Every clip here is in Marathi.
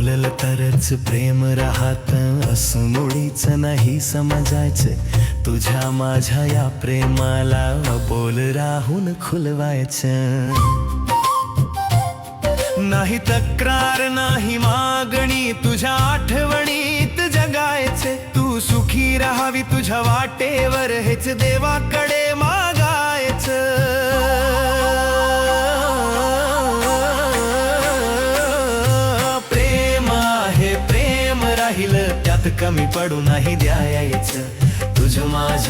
बोलल तरच प्रेम राहत. असं मुळीच नाही समजायचं. तुझ्या माझ्या या प्रेमाला बोल राहून खुलवायचं. नाही तक्रार नाही मागणी तुझ्या आठवणीत जगायचे. तू सुखी राहावी तुझ्या वाटेवर हेच देवाकडे राहिलं कमी पडू नाही द्यायचं. तुझ माझ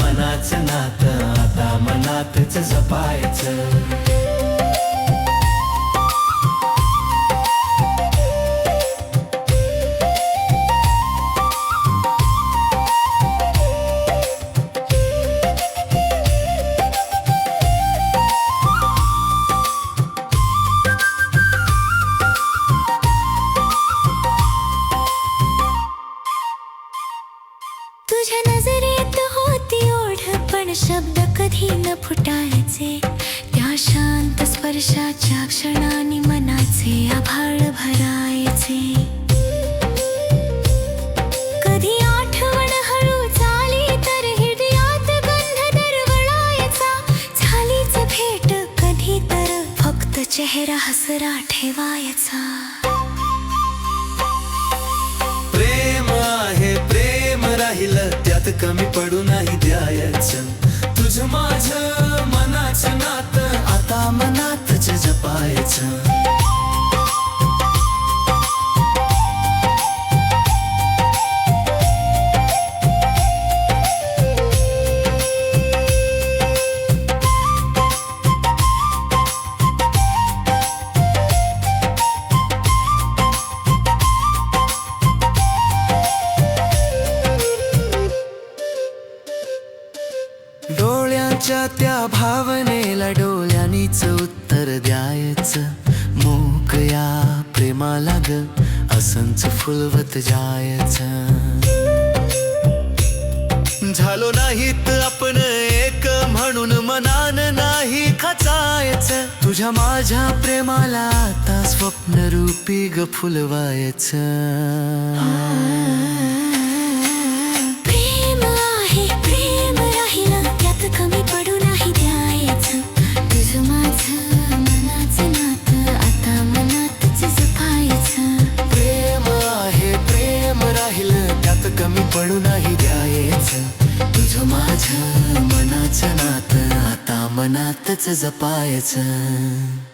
मनाचं नातं आता मनातच जपायचं. तुझ्या नजरेत होती ओढ पण शब्द कधी न फुटायचे. त्या शांत स्पर्शाच्या क्षणाने मनाचे आभाळ भरायचे. कधी आठवण हळू झाली तर हृदयात गंध दरवळायचा. झालीच भेट कधी तर फक्त चेहरा हसरा ठेवायचा. कमी पडू नाही द्यायचं. तुझ माझ मनाचं नात आता मनातच जपायचं. डोळ्याच्या त्या भावनेला डोळ्यानीच उत्तर द्यायचं. मोक या प्रेमाला ग असंच फुलवत जायचं. झालो नाहीत आपण एक म्हणून मनान नाही खचायचं. तुझ्या माझ्या प्रेमाला आता स्वप्न रूपी ग फुलवायचं. कमी पडू नाही द्यायचं. तुझं माझ मनाचं नातं आता मनातच जपायचं.